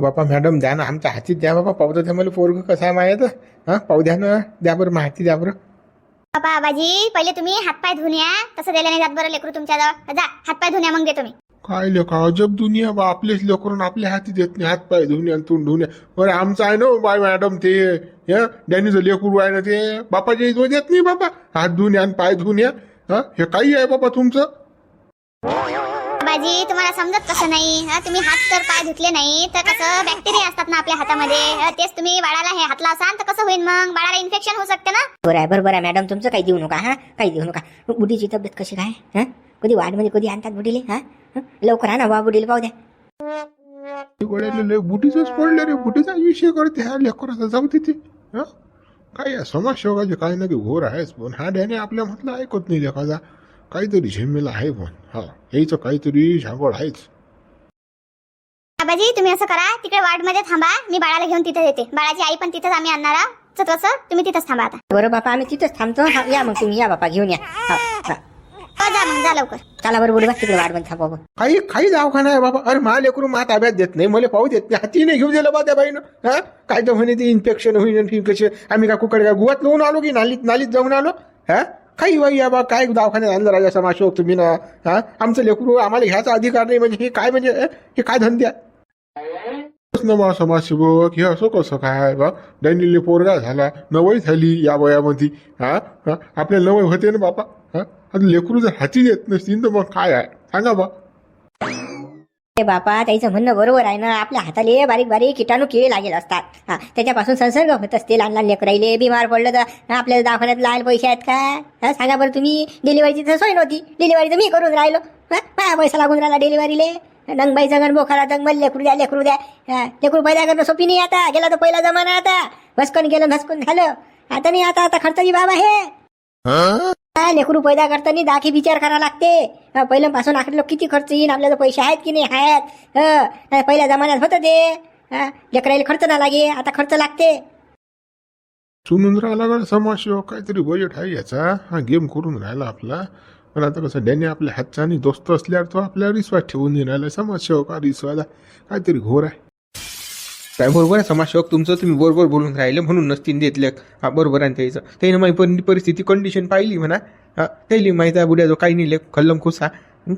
बापा मॅडम द्या ना. आमच्या हातीत द्या बाबा पाहू द्या मला पोरग कसं आहे माहीत हां पाहू द्या ना. द्या बरं माहिती द्या बरं. बाबा आबाजी पहिले तुम्ही हातपाय धुवून या तसं दिलं नाही जात बरं लेकरू तुमच्या जवळ जा हातपाय धुवून या मग देतो मी. काय लेखा अजब दुनिया बा. आपलेच लेकरून आपल्या हाती देत नाही. हात पाय धुण्या तोंड धुण्या. बरं आमचं आहे ना हो बाय मॅडम ते हे डॅनीचं लेकरू आहे ना ते. बापाच्या इथं देत नाही बाबा हात धुण्या आणि पाय धुण्या. हा हे काही आहे बाबा तुमचं? बाजी तुम्हाला समजत कसं नाही? हा, तुम्ही हात तर पाय धुतले नाही तर कसं बॅक्टेरिया असतात ना आपल्या हातामध्ये? हा, तेच तुम्ही बाळाला हे हातला असाल तर कसं होईल मग? बाळाला इन्फेक्शन होऊ शकते ना? बरं आहे बरं बरं आहे मॅडम तुमचं काही देऊ नका हा? काही देऊ नका. बुडीची तब्येत कशी काय? हा? कधी वाढमध्ये कधी आणतात बुडीले हा? हं? लवकर आणा बा बुडीला पाहू द्या. लय बुटीचंच पडलं रे बुटीचा विषय करते हा लेकराचा जाऊ तिथे हा? काय या समाजसेवकाचे काही ना काही घोर आहेच पण हा डॅने आपल्या म्हटलं ऐकत नाही लेखाचा काहीतरी झेमेला आहे पण हा. यायचं काहीतरी झागड आहेच. आबाजी तुम्ही असं करा तिकडे वार्डमध्ये थांबा. मी बाळाला घेऊन तिथे येते. बाळाची आई पण तिथेच आम्ही आणणार आहोत. तर तसं तुम्ही तिथेच थांबा आता. बरं बापा आम्ही तिथंच थांबतो. हा, या मग तुम्ही या बापा घेऊन या. हा, हा. हो, जा मग जा लवकर. चला बरं बुडी बा तिकडे वाढ बंद थांबवा बा. काही काही दवाखाना आहे बाबा. अरे मा लेकरू मा ताब्यात देत नाही. मला पाहू देत नाही. हाती नाही घेऊन दिलं बा त्या बाईनं. हा? काय तर म्हणे ते इन्फेक्शन होईल इन्फेक्शन आम्ही का कुकडे काय गुवात लावून आलो की नालीत नालीत जाऊन आलो? हा? काही बाई या बा काय दवाखान्यात आणलं राजा समाशोक तुम्ही ना? हा? आमचं लेकरू आम्हाला घ्यायचा अधिकार नाही म्हणजे हे काय म्हणजे हे काय धंदे ना बा समाजसेवक हे असं कसं काय बा? डॅनिलने पोरगा झाला नवई झाली या वयामध्ये. हा? हा? आपल्या नवय होते ना बापा? हा? आता लेकरू जर हाती देत नसतील तर मग काय आहे? सांगा बा. बापा त्याचं म्हणणं बरोबर आहे ना. आपल्या हाताले बारीक बारीक किटाणू किडे लागेल असतात. हा त्याच्यापासून संसर्ग होत असते लहान लहान लेकराईले बिमार पडलं तर आपल्याला दवाखान्यात लाल पैसे आहेत का? हा सांगा बरं तुम्ही. डिलिव्हरीची तर सोय नव्हती. डिलिव्हरी तर मी करून राहिलो. हा पैसा लागून राहिला डिलिव्हरीले. नंगबाईचा गण बोखारा दंग मला लेकरू द्या लेकरू द्या. लेकरू पैदा करणं सोपी नाही आता. गेला तर पहिला जमाना आता. भस्कन गेलं भस्कन झालं. आता नाही आता आता खर्चाची बाब आहे. काय लेकरू पैदा करताना दाखी विचार करावा लागते. पहिल्यापासून आखरी किती खर्च येईन आपल्याला पैसे आहेत की नाही? आहेत. हं, पहिल्या जमान्यात होतं ते. लेकरायला लेकराला खर्च ना लागे आता खर्च लागते. सुनून राहिला गड समाजसेवक काहीतरी बजेट आहे याचा. हा गेम करून राहिला आपला. पण आता कसं डॅने आपल्या हातचा आणि दोस्त असल्यावर तो आपल्याला विश्वास ठेवून देऊन राहिला. समाजसेवक हा विश्वासा काहीतरी घोर आहे. काय बरोबर आहे समाजसेवक तुमचं तुम्ही बरोबर बोलून राहिले म्हणून नसतीन देतले हा बरोबर आहे त्याचं. त्यानं माहिती परिस्थिती कंडिशन पाहिली म्हणा. हा त्याली माहीत आहे बुड्याजो काही नाही लेख. खल्लम खुसा.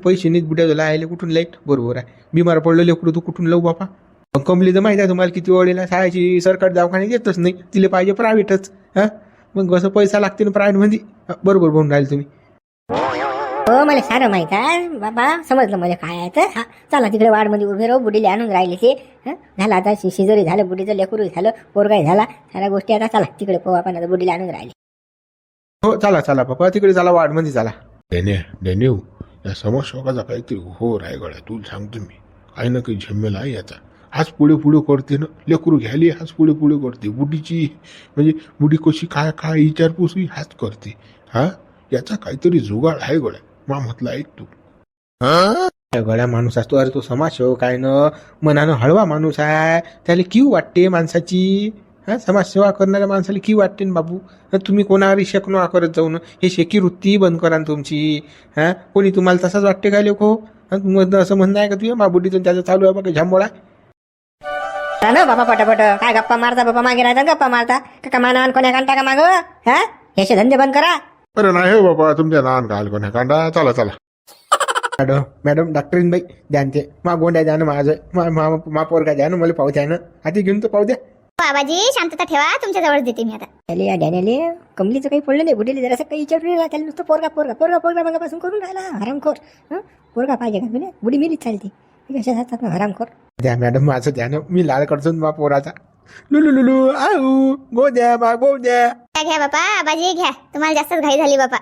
पैसे नाहीत बुड्या जो लायले कुठून लाइट? बरोबर आहे. बिमार पडलो लेकरू तू कुठून लावू बापा? मग कमली तर माहिती आहे तुम्हाला किती वेळेला शाळेची सरकारी दवाखाने देतच नाही. तिला पाहिजे प्रायव्हेटच हां? मग कसं पैसा लागते ना प्रायव्हेटमध्ये बरोबर बोलून राहिले तुम्ही. हो मला सारं माहीत आहे. बाबा समजलं मला काय आहे तर. हा चला तिकडे वाडमध्ये उभे राहू बुडीले आणून राहिले ते. हं, झालं आता शि- शिजोरी झालं बुडीचं लेकरू झालं पोरगाई झाला. साऱ्या गोष्टी आता चला तिकडे पाहू आपण आता बुडीला आणून राहिले. हो चला चला पप्पा तिकडे चला वार्डमध्ये चला. डेने डेन्यू या समस्या काहीतरी हो आहे गड्या तू सांगतो मी. काही ना काही झेमेला आहे याचा. हाच पुढे पुढे करते ना. लेकरू घ्यायली हाच पुढे पुढे करते. बुडीची म्हणजे बुडी कशी काय काय विचारपूस ही हाच करते. हा? याचा काहीतरी जुगाड आहे गड्या मा म्हटलं ऐक तू गड्या माणूस असतो अरे तो समाजसेवक आहे ना? मनानं हळवा माणूस आहे. त्याला किव वाटते माणसाची? हा समाजसेवा करणाऱ्या माणसाला की वाटते ना बाबू? हं, तुम्ही कोणावर शेक नका करत जाऊ ना. हे शेकी वृत्ती बंद करा ना तुमची. हा कोणी तुम्हाला तसाच वाटते काय लोक? मग असं म्हणणं आहे का तुझ्या? बाबुडीचं त्याचं चालू आहे बघा झांबोळा. चला ना बाबा पटापट. काय गप्पा मारता बाबा मागे राहता गप्पा मारता? का का माना कोण्या कांटा का माग? हा? याचे धंदे बंद करा. अरे नाही हो बाबा तुमच्या लहान काल कोणा कांदा चला चला. मॅडम मॅडम डॉक्टरीन बाई द्या न ते मा गोंड्या द्या ना माझं. मा मा- मा पोरगा द्या ना मला पाहू द्या ना. हाती घेऊन तर पाहू द्या. आबाजी शांतता ठेवा तुमच्या जवळ देते मी आता. त्याले या डॅनेले कमलीचं काही पडलं नाही बुडीले जरासं काही विचारून राहिला त्याला नुसतं पोरगा पोरगा पोरगा पोरगा मगापासून करून राहिला. हरामखोर. हं? पोरगा पाहिजे का तुला? बुडी मिलीच चालते. हे कशा असतात ना हरामखोर? द्या मॅडम माझं द्या ना. मी लाल करतो ना मा पोराचा. लुलू लुलू आऊ गो द्या मा गो द्या घ्या घ्या बापा आबाजी घ्या. तुम्हाला जास्तच घाई झाली बापा.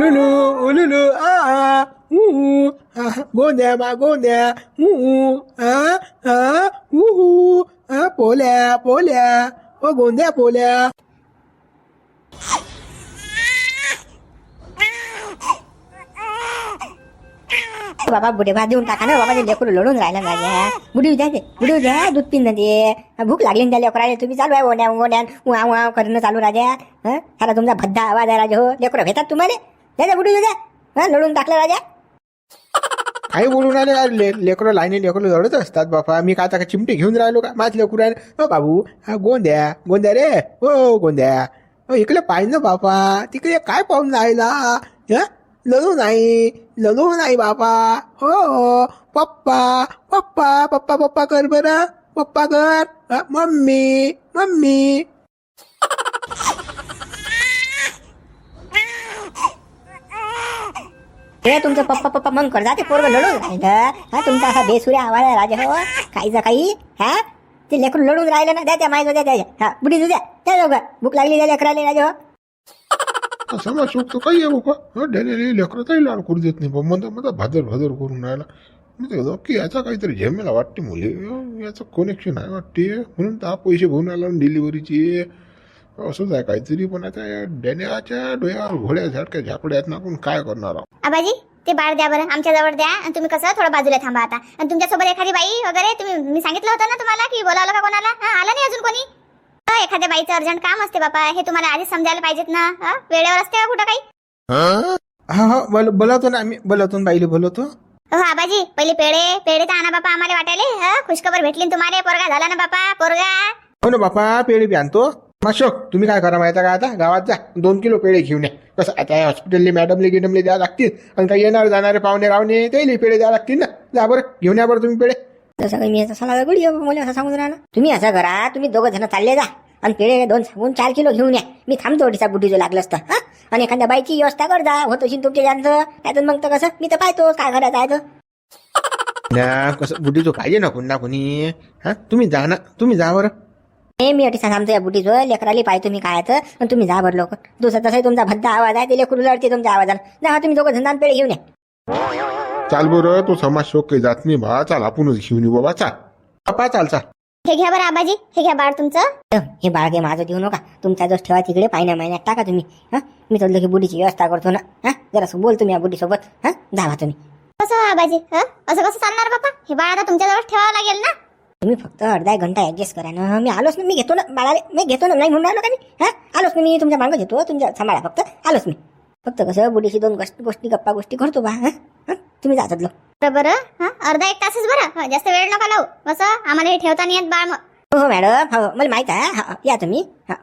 लुलू उलुलू आ आ, ऊ ऊ, आ, गोंद्या मा गोंद्या ऊ ऊ, आ आ ऊ ऊ, आ पोल्या पोल्या ओ गोंद्या पोल्या. बाबा बुढे भात देऊन टाका ना बाबा ते लेकरू लढून राहिला माझ्या बुढी द्या ते बुढी द्या दूध पिन दे भूक लागली त्या लेकराला तुम्ही चालू आहे ओण्या ओण्या उआ उआ करणं चालू राजा हं सारा तुमचा भद्दा आवाज आहे राजा हो लेकरं भेटतात तुम्हाला द्या बुढी द्या हा लढून टाकलं राजा काही बोलून राहिले का ले लेकरं लाईने लेकरं लढत असतात बापा मी काय आता चिमटे घेऊन राहिलो का माझ लेकरू आहे हो बाबू हा गोंद्या गोंद्या रे हो गोंद्या हो इकडे पाहिजे ना बापा तिकडे काय पाहून राहिला हं? नाही लढू नाही बापा हो हो पप्पा पप्पा पप्पा पप्पा कर बरं पप्पा कर मम्मी मम्मी हे तुमचं पप्पा पप्पा मग करता ते पोरग लढून राहिलं हा तुमचा असा बेसुऱ्या आवाज आहे राजा हो काहीचा काही हा ते लेकरून लढून राहिलं ना द्या त्या माहिती द्या द्या हा बुडी द्या त्या जाऊ भूक लागली त्या लेकराले राजा हो समाज शोधतो काही आहे बाबा. हं, लेकरं काही लाड करू देत नाही बाबा. म्हणता म्हणता भादर भादर करून राहिला. मी ते की याचा काहीतरी झेमेला वाटते मुले. याचं कनेक्शन आहे वाटते. म्हणून दहा पैसे घेऊन आला डिलिव्हरीचे असंच आहे काहीतरी पण आता या डेण्याच्या डोळ्यावर घोड्या झाडक्या झापड्यात ना आपण काय करणार आहोत? आबाजी ते बाळ द्या बरं. आमच्या जवळ द्या. आणि तुम्ही कसं थोडं बाजूला थांबा आता. आणि तुमच्यासोबत एखादी बाई वगैरे तुम्ही मी सांगितलं होतं ना तुम्हाला की बोलावलं का कोणाला? हा आलं नाही अजून कोणी? एखाद्या बाईचं अर्जंट काम असते बापा हे तुम्हाला आधीच समजायला पाहिजेत ना हा, वेळेवर असते का कुठं काही? हा हा बोल बोलवतो ना आम्ही बोलवतो ना बाईले बोलवतो. हो आबाजी पहिले पेढे पेढे तर आणा बापा आम्हाला वाटायले हा, खुशखबर भेटली ना तुम्हाला पोरगा झाला ना बापा पोरगा. हो ना बापा पेढे बी आणतो. माशोक तुम्ही काय करा माहिती का आता? गावात जा दोन किलो पेढे घेऊन या. कसं आता हॉस्पिटलले मॅडमले गिडमले द्यावं लागतील. आणि काही येणार जाणारे पाहुणे रावणे त्याला पेढे द्यावं लागतील ना. जा बरं घेऊन या बरं तुम्ही पेढे. तसं काही मी याचा सल्ला गडी मला असं सांगून राहिला. तुम्ही असं करा तुम्ही दोघं जण चालले जा. आणि पेढे दोन सांगून चार किलो घेऊन या. मी थांबतो ओढीचा बुटी जो लागलं असतं हा? आणि एखाद्या बाईची व्यवस्था कर जा होत असेल तुमच्या जानचं नाही मग तर कसं? मी तर पाहतो काय करायचं आहे तर. ना कसं बुद्धीचं पाहिजे ना कोणी ना कोणी हा? तुम्ही जा ना तुम्ही जा बरं. हे मी अटी थांबतो या बुटीचं लेकराली पाहतो मी काय तर आणि तुम्ही जा बरं लवकर. दुसरा तसाही तुमचा भद्दा आवाज आहे ते लेकरू लढते तुमच्या आवाजाला जा तुम्ही दोघं जण पेढे घेऊन या. चाल बरं तो समाज शोक काही जात नाही बा. चाल आपणच घेऊन येऊ बाबा चाल. बापा चाल चाल. हे घ्या बरं आबाजी. हे घ्या बाळ तुमचं. तर हे बाळगे माझं देऊ नका. तुमचा जो ठेवा तिकडे पाहिण्या महिन्यात टाका तुम्ही. हा? मी तर की बुडीची व्यवस्था करतो ना. हा? जरासं बोल तुम्ही या बुडीसोबत हा? जावा तुम्ही. कसं आबाजी. हा? असं कसं चालणार बापा? हे बाळ आता तुमच्याजवळ ठेवावं लागेल ना? तुम्ही फक्त अर्धा एक घंटा ऍडजस्ट करा ना. मी आलोच ना मी घेतो ना बाळाले. मी घेतो ना नाही म्हणून राहिलो का मी? हा? आलोच ना मी तुमच्या मागं घेतो तुमच्या सांभाळा फक्त. आलोच मी. फक्त कसं बुडीशी दोन गोष्ट- गोष्टी गप्पा गोष्टी करतो बा हा हा? तुम्ही जातात लो बरं बरं हा? अर्धा एक तासच बरं. हा, जास्त वेळ नका लावू. कसं आम्हाला हे ठेवता नाही येत बाळ मग. हो हो मॅडम. हो मला माहीत आहे. हा, या तुम्ही. हा.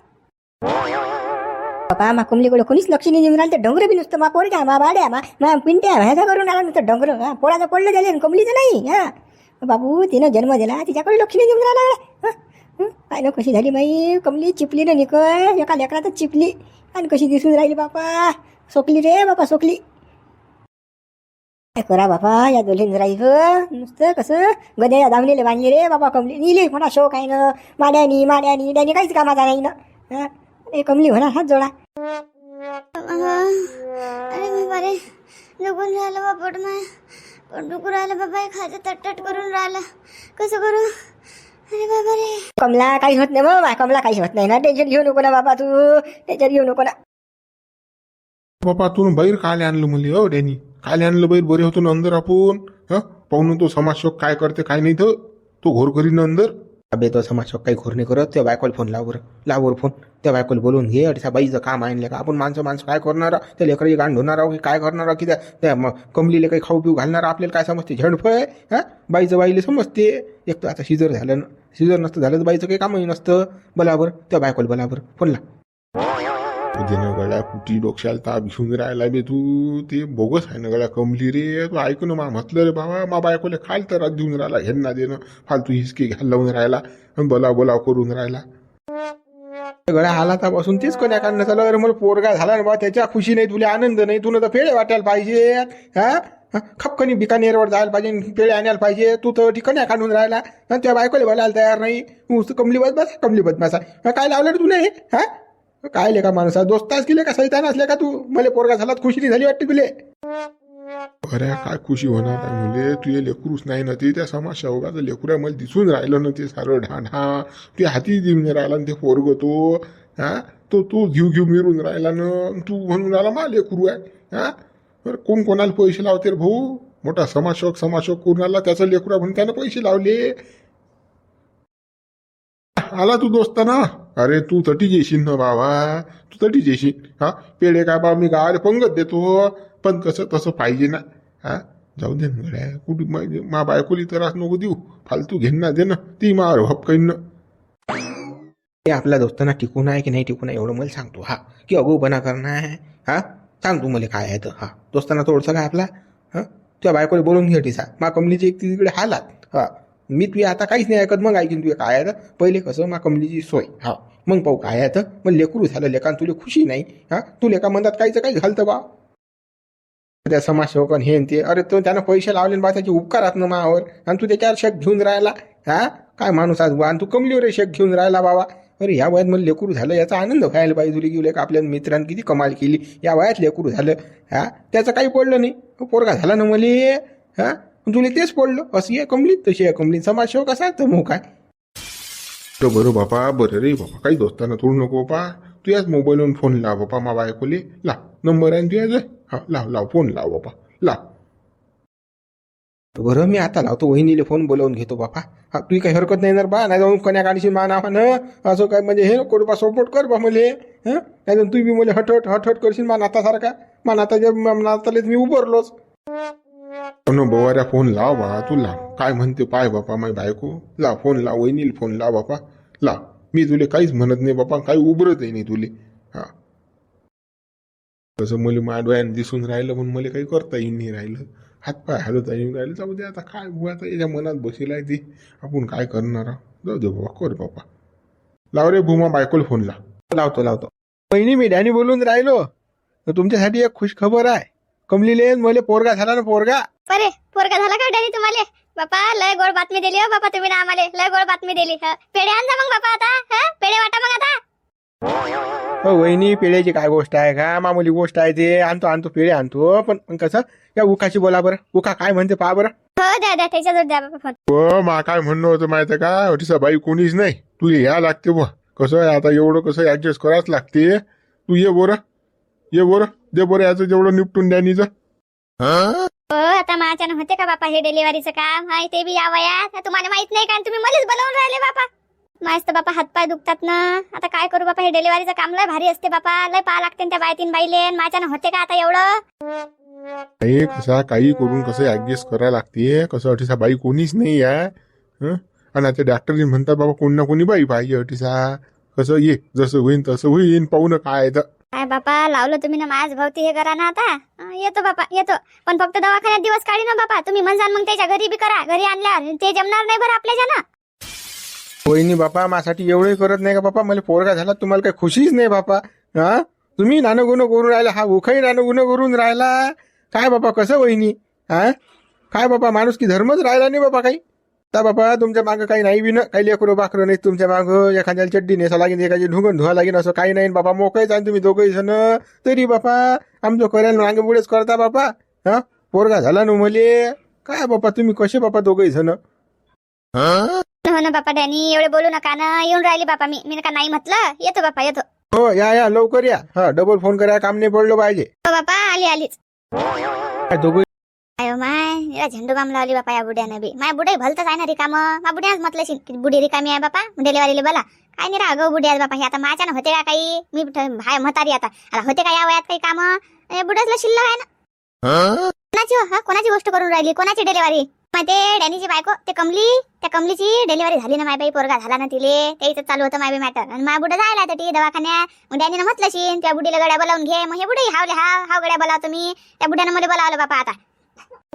बाबा मा कुमलीकडे कोणीच लक्ष नाही देऊन राहिलं. ते डोंगर बी नुसतं मा पोरग्या मा बाड्या मा मा पिंट्या ह्याचा करून आला नुसतं डोंगर हा पोळाचं पडलं झाले आणि कमलीचं नाही. हा. बाबू तिनं जन्म दिला तिच्याकडे लक्ष नाही देऊन राहिला. हा, हं, काय ना कशी झाली बाई? कमली चिपली ना निकळ एका लेकरातच चिपली. आणि कशी दिसून राहिली बापा? सोकली रे बापा सोकली. काय करा बापा या दोघीन राहायचं नुसतं कसं गद्या दामणीले बांधले रे बाबा कमली निले म्हणा शोक आहे ना माड्यानी माड्यानी त्याने काहीच कामाचा नाही ना हा? ए कमली म्हणा हात जोडा अरे मी बरे दुखून राहिलं बा पोट माय पोट दुखून राहिलं बाबा हे खायचं तटतट करून राहिलं कसं करू अरे बाबा रे कमला काही होत नाही मग कमला काही होत नाही ना टेन्शन घेऊ नको ना बाबा तू टेन्शन घेऊ नको ना बापा तू बैर काले आणलं मुली हो डॅनी काले आणलं बैल बरे होतो ना अंदर आपण. हा? पाहून तो समाज शोक काय करते काय नाही तर तो घोर करीन अंदर. अबे तो समाज शोक काही घोर नाही करत. त्या बायकोला फोन लाव बरं. लाव बरं फोन त्या बायकोला बोलून घे. अडीचा बाईचं काम आणलं का? आपण माणसं माणसं काय करणार? त्या लेकराची गाण धुणार की काय करणार की त्या त्या कमलीला काही खाऊ पिऊ घालणार आपल्याला काय समजते? झडफय हा? बाईचं बाईला समजते. एक तर आता शिजर झालं ना शिजर नसतं झालं तर बाईचं काही कामही नसतं. बलाबर त्या बायकोला बलाबर फोनला देणं गळ्या कुटी डोक्याला ताप घेऊन राहिला बे तू ते बोगस आहे ना गळ्या कमली रे तू ऐकून मा म्हटलं रे बाबा मा बायकोले खाल तर रात देऊन राहिला ह्यांना देणं फालतू हिसके घ्यायला लावून राहिला आणि बोलाव बोलाव करून राहिला गळ्या हालातापासून तेच कोण्या काढणं चालू अरे मला पोरगा झाला ना बा त्याच्या खुशी नाही तुला आनंद नाही तुला तर फेळे वाटायला पाहिजे हा खपकनी बिकानेरवर जायला पाहिजे पेळे आणायला पाहिजे तू तर ठिकाणी काढून राहिला आणि त्या बायकोला बोलायला तयार नाही कमली बदमास कमली बदमास काय लावलं रे तुला हे हा काय लेखा माणूस दोस्ताच केले का सैतान असले का तू? मला पोरगा झाला खुशी नाही झाली वाटते तुले. अरे काय खुशी होणार आहे मुले? तुझे लेकरूच नाही ना ते त्या समाज शौगाचं लेकरू मला दिसून राहिलं ना ते सारं ढाढा हा ते हाती देऊन राहिला ना ते पोरग तो. हा? तो तो घेऊ घेऊ मिरून राहिला ना तू म्हणून राहिला मा लेकरू आहे. हा? बरं कोण कोणाला पैसे लावते रे भाऊ? मोठा समाजशोक समाजशोक करून आला त्याचं लेकरू म्हणून त्यानं पैसे लावले. आला तू दोस्त ना अरे तू तटी जेशील ना बाबा. तू तटी जेशील हा? पेढे काय बा मी गावाला पंगत देतो. पण कसं तसं पाहिजे ना? हा? जाऊ दे ना गड्या. कुठे मा बायकोली त्रास नको देऊ. फालतू घेन ना दे ना ती मावर हपकाईन ते आपल्या दोस्तांना टिकून आहे की नाही टिकून आहे एवढं मला सांगतो हा. की अगोपणा करणार आहे. हा? सांग तू मला काय आहे तर. हा. दोस्तांना थोडंसं काय आपला? हा? त्या बायकोला बोलून घे टिसा. मा कमलीची एक तिकडे हालात. हा. मी तुझ्या आता काहीच नाही ऐकत. मग ऐकीन तुझ्या काय आहे तर? पहिले कसं मा कमलीची सोय. हा. मग पाहू काय आहे तर? मग लेकरू झालं लेकान तुला खुशी नाही. हा? तू लेका म्हणतात काहीचं काही घालतं बा. त्या समाजसेवक आणि हे ते. अरे तो त्यानं पैसे लावले बा त्याचे उपकारात ना मावर. आणि तू त्याच्यावर शेक घेऊन राहिला. हा? काय माणूस आज बा? आणि तू कमलीवर शेक घेऊन राहिला बाबा. अरे या वयात मला लेकरू झालं याचा आनंद व्हायला पाहिजे. तुला की लेका आपल्या मित्रांनी किती कमाल केली. या वयात लेकरू झालं. हा? त्याचं काही पडलं नाही. पोरगा झाला ना मले. हा? तुला तेच पडलं अशी आहे कमलीत तशी आहे कमलीत. समाजसेवक असा तर मग काय? तर बरं बापा बरं रे बापा. काही दोस्तांना तोडू नको बापा. तू याच मोबाईलवरून फोन लाव बापा मा बायकोले. लाव नंबर आहे तुझ्या जय हा लाव लाव फोन लाव बापा. लाव बरं मी आता लावतो. वहिनीले फोन बोलावून घेतो बापा. हा तुही काही हरकत नाही ना बा. नाही जाऊन कन्या काढशी मा नावानं असं काय म्हणजे हे नको बा. सपोर्ट कर बा मले. हं? नाही जाऊन तू बी मला हटहट हटहट करशील मा नातासारखा. मा नाताच्या नातालेच मी उभरलोच. पण बवाऱ्या फोन लाव बा तू लाव. काय म्हणते पाय बापा माय बायको. ला फोन लाव वहिनीला फोन लाव बापा. लाव. मी तुले काहीच म्हणत नाही बापा काही उभरतही नाही तुले. हा. तसं मला माझ्या डोळ्यानं दिसून राहिलं पण मला काही करता येईल नाही राहिलं. हातपाय हालत येऊन राहिलं. जाऊ दे आता काय बुवा आता याच्या मनात बसेल आहे ते. आपण काय करणार आहोत? जाऊ दे बाबा कर बाबा. लाव रे भूमा बायकोला फोन लाव. लावतो लावतो. बहिणी मी डॅनी बोलून राहिलो. तर तुमच्यासाठी एक खुश खबर आहे. कमलीले मला पोरगा झाला ना पोरगा? बरे पोरगा झाला का डॅडी तुम्हाला? बापा लय गोड बातमी दिली हो बापा तुम्ही ना आम्हाला. लय गोड बातमी दिली. हं. पेढे आण जा मग बापा आता हं? पेढे वाटा मग आता. हो वहिनी पेढ्याची काय गोष्ट आहे का? मामूली गोष्ट आहे ते. आणतो आणतो पेढे आणतो. पण पण कसं? या उकाची बोला बरं. उका काय म्हणते पहा बरं. हो द्या द्या त्याच्याजवळ द्या बापा फोन. हो मा काय म्हणणं होतं माहिती आहे का? अटीसा बाई कोणीच नाही. तू या लागते बुवा. कसं आहे आता एवढं कसं ऍडजस्ट करावंच लागते. तू ये बोरं. ये बोरं. दे बोरं याचं जेवढं निपटून द्या निचं. हो आता माझ्यानं होते का बापा हे डिलिव्हरीचं काम? हाय ते बी या वयात. तुम्हाला माहीत नाही का? आणि तुम्ही मलाच बनवून राहिले बापा. माहीत तर बापा हातपाय दुखतात ना. आता काय करू बापा? हे डिलिव्हरीचं काम लय भारी असते बापा. लय पा लागते त्या बायतीन बाईले. माझ्यानं होते का आता एवढं? काही कसा काही करून कसं ऍडजस्ट करायला लागते कसं अटीसा बाई कोणीच नाही आहे आणि आता डॉक्टर म्हणतात बाबा कोणी ना कोणी बाई पाहिजे अटीसा. कसं ये जसं होईन तसं होईन. पाहू ना काय तर. काय बापा लावलं तुम्ही ना माझ भवती हे करा ना आता. येतो बापा येतो. पण फक्त दवाखान्यात दिवस काढी ना बापा. तुम्ही म्हणसान मग त्याच्या घरी बी करा घरी आणल्यावर ते जमणार नाही बरं आपल्याच्या ना वहिनी बापा माझ्यासाठी एवढंही करत नाही का बापा? मला पोरगा झाला तुम्हाला काही खुशीच नाही बापा? हा? तुम्ही नानं गुण करून राहिला हा उखाही नानं गुण करून राहिला. काय बापा कसं वहिनी? हा? काय बापा माणूस की धर्मच राहिला नाही बापा काही? त्या बापा तुमच्या मागं काही नाही विन काही लेकरं बाकरं नाही तुमच्या मागं. एखाद्याला चड्डी नेसा लागेल एखादी ढुंगण धुवा लागेल असं काही नाही. बापा मोकळेच आहे तुम्ही दोघंही जण. तरी बापा आमचं करायला मागे पुढेच करता बापा हा? पोरगा झाला ना मले. काय बापा तुम्ही कसे बापा दोघंही जण? हो? ना बापा डॅनी एवढे बोलू नका ना. येऊन राहिली बापा मी. मी का नाही म्हटलं. येतो बापा येतो. हो या या लवकर या. हा डबल फोन करा काम नाही पडलं पाहिजे. हो बापा आली आलीच. काय दोघं अयो माय या झेंडू बाम लावली बापा या बुड्यानं बी. माय बुडे भलतच आहे ना रिकाम मा बुड्याच म्हटलं शिन की बुडी रिकामी आहे बापा. डिलेवारीला बोला. काय नाही राग बुड्या आहेत बापा. हे आता माझ्यानं होते का काही? मी हाय म्हातारी आता. आता होते का या वयात काही काम? बुड्यातलं शिल्लक आहे ना. कोणाची हो? कोणाची गोष्ट करून राहिली? कोणाची डिलेवरी ते डॅनीची बायको ते कमली त्या कमलीची डिलिव्हरी झाली ना माय बाई. पोरगा झाला ना तिले. त्याचं चालू होतं माय बाई मॅटर आणि माय बुडं जायला ती दवाखान्यात. मग डॅनीनं म्हटलं शिन त्या बुडीला गड्या बोलावून घे. मग हे बुडे हावले हा हाव गड्या बोलावतो मी. त्या बुड्यानं मला बोलावलं बापा आता.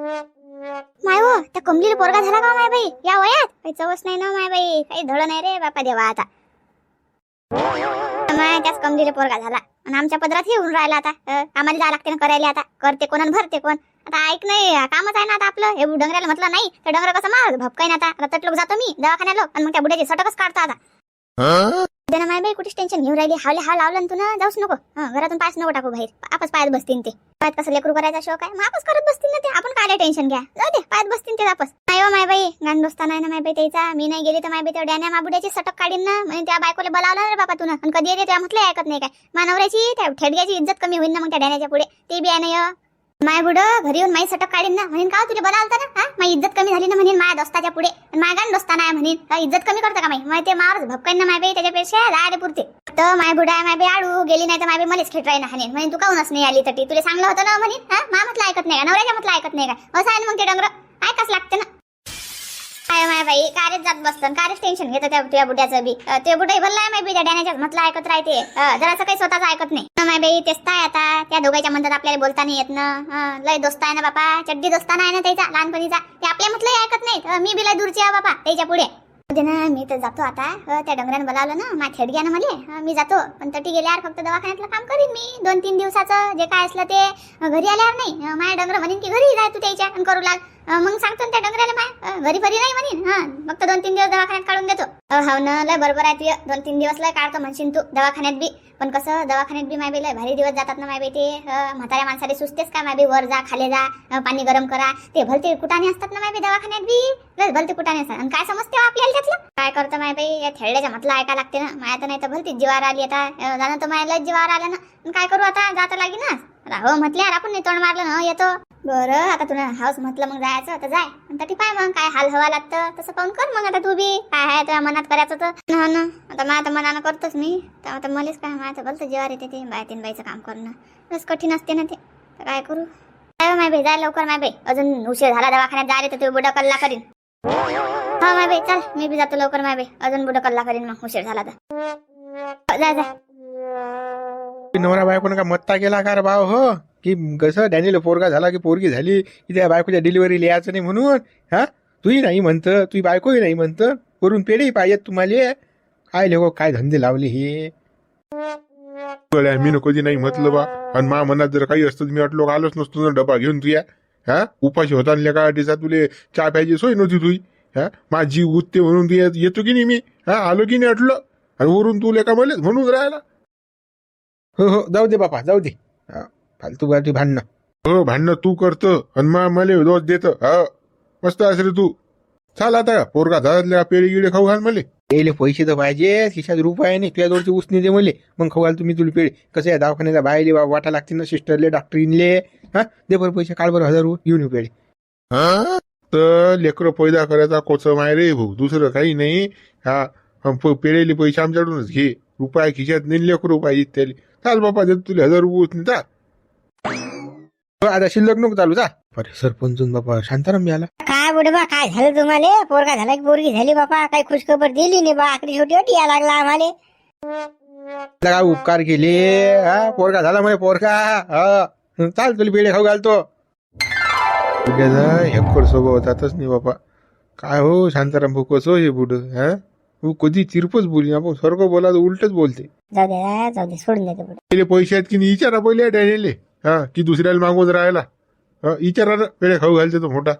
माय हो त्या कमलीला पोरगा झाला का माय बाई? या वयात? काही चवच नाही ना माय बाई. काही धड नाही रे बापा देवा आता. माय त्याच कमलीला पोरगा झाला. आणि आमच्या पदरात येऊन राहिला आता. आम्हाला जा लागते ना करायला आता. करते कोण आणि भरते कोण. आता ऐक नाही कामच आहे ना आता आपलं. हे डंगऱ्याला म्हटलं नाही तर डंगर कसं मार भपकाय ना आता रतट लोक जातो मी दवाखान्याला. आणि मग त्या बुड्याची सटकच काढतो आता. ना माय बाई कुठेच टेन्शन घेऊन राहिली. हावले हा लावलं तू ना जाऊच नको. घरातून पायच नको टाकू बाहेर. आपच पायात बसतील ते. पायात कसं लेकरू करायचा शोक आहे मग आपच करत बसतील ना ते. आपण काय टेन्शन घ्या. जाऊ दे पायात बसतील ते आपस नाही हो माय बाई गाण दोस्ताना नाही ना माय बाई त्याचा. मी नाही गेली तर माय बाई तेवढ्या ना माबुड्याची सटक काढीन ना. म्हणजे त्या बायकोला बोलावलं रे बाबा तुला आणि कधी येते त्या म्हटलं ऐकत नाही काय. मानवऱ्याची त्या ठेडग्याची इज्जत कमी होईल ना मग त्या डॅन्याच्या पुढे. ते बी आहे ना माय बुड घरी येऊन माई सटक काढीन ना. म्हणेन का तुला बरा आलता ना? हा? माझी इज्जत कमी झाली ना म्हणेन माया दोस्ताच्या पुढे. माय गाण दोस्ता नाही म्हणेन. इज्जत कमी करतो का माई? मग ते मावरच भपकाईन ना माय बाई त्याच्यापेक्षा राहते पुरते. तर माय बुडा माय बाई आडू गेली नाही तर माय बाई मलाच खेटराय ना हाणेन म्हणेन तू काहूनच नाही आली तटी? तुला सांगलं होतं ना म्हणेन? हा? मा म्हटलं ऐकत नाही का? नवऱ्याच्या म्हटलं ऐकत नाही का? असं आहे ना मग ते डंगर? ऐकाच लागते ना. काय माय बाई? कारेच जात बसतं कारेच टेन्शन घेतं त्या त्या बुड्याचं बी. अं, बुडही बुडे भरलाय माय बी त्या डॅण्याच्याच म्हटलं ऐकत राहते. अं, जरासं काही स्वतःच ऐकत नाही. माय बाई तेच काय आता. त्या दोघांच्या म्हणतात आपल्याला बोलता नाही येत ना. लय दोस्त आहे ना बापा. चड्डी दोस्ताना आहे ना त्याचा लहानपणीचा. ते आपल्या म्हटलं ऐकत नाही मी बी लय दूरची आहे बापा त्याच्या पुढे. ना मी तर जातो आता. त्या डंगरानं बोलावलं ना मा थेट घ्या ना मला. मी जातो. पण तटी गेल्यावर फक्त दवाखान्यातलं काम करीन मी. दोन तीन दिवसाचं जे काय असलं ते. घरी आल्यावर नाही. माझ्या डंगर म्हणेन की घरी जाय तू त्याच्या करू लाग. मग सांगतो ना त्या डोंगराला माय घरी फरी नाही म्हणीन हा फक्त दोन तीन दिवस दवाखान्यात काढून देतो. अं, हो ना लय बरोबर आहे तुझ्या दोन तीन दिवस लय काढतो म्हणशील तू दवाखान्यात बी. पण कसं दवाखान्यात बी माय लय भारी दिवस जातात ना माय बी ते. म्हाताऱ्या माणसाला सुचतेच का माय बी वर जा खाली जा पाणी गरम करा. ते भलते कुटाने असतात ना माय बी दवाखान्यात बी. लस भलते कुटाने असतात. आणि काय समजते हो आपल्याला त्यातलं? काय करतं माय बाई? या थेरड्याच्या म्हटलं ऐका लागते ना. माया तर नाही तर भलतीच जीवावर आली आता. जाणं तर माया लय जीवावर आलं ना. पण काय करू आता? जाता लागी ना. हो म्हटल्यावर आपण नाही तोंड मारलं ना हो, येतो. बरं आता तुला हाऊस म्हटलं मग जायचं तर जाय. आणि तटी पाय मग काय हाल हवा लागतं तसं पाहून कर मग आता तू बी. काय आहे तुझ्या मनात करायचं तर. हो ना आता माझ्या तर मनानं करतोच मी. तर आता मलाच काय माझं तर भलतं येते ते बाय तीन बाईचं काम करणं. बस कठीण असते ना ते. तर काय करू? काय हो, माय बाई जाय लवकर माय बाई. अजून उशीर झाला दवाखान्यात जाय तर तू बुडा कल्ला करीन. हा माय बाई चल मी बी जातो लवकर माय बाई. अजून बुडा कल्ला करीन मग उशीर झाला तर. जाय जाय नवरा बायकोनं का मत्ता केला का रे भाव हो? की कसं डॅनिला पोरगा झाला की पोरगी झाली की त्या बायकोच्या डिलिव्हरी लिहायचं नाही म्हणून? हा? तूही नाही म्हणतं तुझी बायकोही नाही म्हणतं करून पेढी पाहिजेत तुम्हाला. काय लोक काय धंदे लावले हे? गड्या, मी कधी नाही म्हटलं बा. आणि मा मनात जर काही असतं मी वाटलो आलोच नसतो ना डबा घेऊन तुया. हा? उपाशी होता आणल्या का डिसा तुले चहा प्यायची सोय नव्हती तुझी हा? माझी उठते म्हणून तू येतो की नाही मी? हा? आलो की नाही अटलो आणि वरून तुले का मलेच म्हणून राहिला. हो हो जाऊ दे बापा जाऊ दे. हा, फालतू गाठी भांडणं. हो भांडणं तू करतं आणि मा मले दोष देत. हा मस्त आहेस रे तू. चाल आता पोरगा झाला पेढी गिडे खाऊ घाल मले. पेले पैसे तर पाहिजे खिशात रुपये नाही तुझ्या जवळचे उसने दे मले. मग खाऊ तुम्ही तुला पेढे. कसं आहे दवाखान्याला बायले वा- वाटा लागतील ना सिस्टरले डॉक्टरीनले हा दे बरं पैसे काढ बरं हजार रुपये घेऊन येऊ पेढे. हा? तर लेकरं पैदा करायचा कोचम आहे रे भाऊ दुसरं काही नाही. हा अन प- पैसे आमच्याकडूनच घे. रुपये खिशात नाही लेकरं पाहिजे त्याले. चाल बापा देतो तुला हजार रुपये चाल हो, आता शिल्लक नको चालू जा. अरे सरपंच बापा शांताराम मी आला काय बुडबा काय झालं तुम्हाला? पोरगा झाला की पोरगी झाली बापा काही खुशखबर दिली नाही बा आखरी छोटी होती या लागला आम्हाला. काय उपकार केले? हा पोरगा झाला म्हणे पोरगा. हा चाल तुला पेढे खाऊ घालतो. हेक्कर स्वभाव होतातच नाही बापा. काय हो शांताराम भाऊ कसं हे बुड हा? तू कधी चिरपच बोली आपण सारखं बोला तर उलटच बोलते. जाऊ दे आ, जाऊ दे सोडून देते पुढे. पहिले पैसे आहेत की नाही विचारा पहिले डॅनियले हा की दुसऱ्याला मागून राहायला. हा विचारा ना पेढे खाऊ घालते तो मोठा.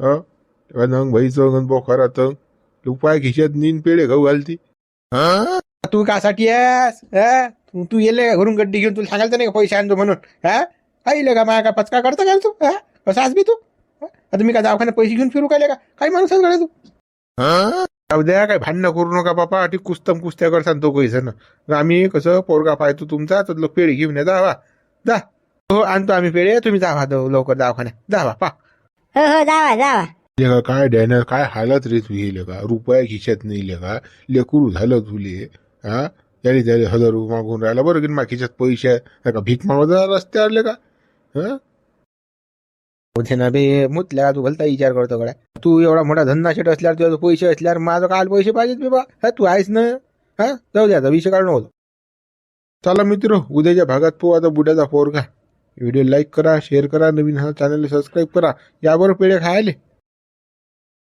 हा नंग भाईचं गण बोखारा तंग. उपाय खिशात नीन पेढे खाऊ घालती. हा? तू कासाठी आहेस? हा? तू तू येले घरून गड्डी घेऊन तुला सांगायचं नाही का पैसे आणतो म्हणून? हा? काही का माझ्या का पचका करता का तू? हा? कसा आज बी तू? हा? आता मी का दवाखान्यात पैसे घेऊन फिरू काय का? काही माणूस गड्या तू. जाऊ द्या काय भांडणं करू नका बापा ती कुस्तम कुस्त्या करसान तो काही जण आम्ही कसं पोरगा पाहतो तुमचा तर लोक पेढे घेऊन या जावा. जा. हो आणतो आम्ही पेढे तुम्ही जावा दव- लवकर दवाखान्यात. जावा पा हो हो जावा जावा. लेका काय डॅनर काय हालत रे तू हे लेका? रुपया खिशात नाही लेका. लेकरू झालं तुले हा? त्याने त्याने हजार रुपये मागून राहिला. बरं की मा खिशात पैसे आहे. का भीक मागवता रस्त्यावर लेका. हा? होते ना बे मुतल्या तू भलता विचार करतो गड्या. तू एवढा मोठा धंदा शेट असल्यावर तुझ्या पैसे असल्यावर माझं काल पैसे पाहिजेत बेबा हा तू आहेस ना? हा? जाऊ द्या आता विषय काढणं होतो चला मित्र उद्याच्या भागात पोहू आता बुड्याचा पोरगा. व्हिडिओ लाईक करा शेअर करा नवीन हा चॅनल सबस्क्राईब करा. यावर पेढे खायले.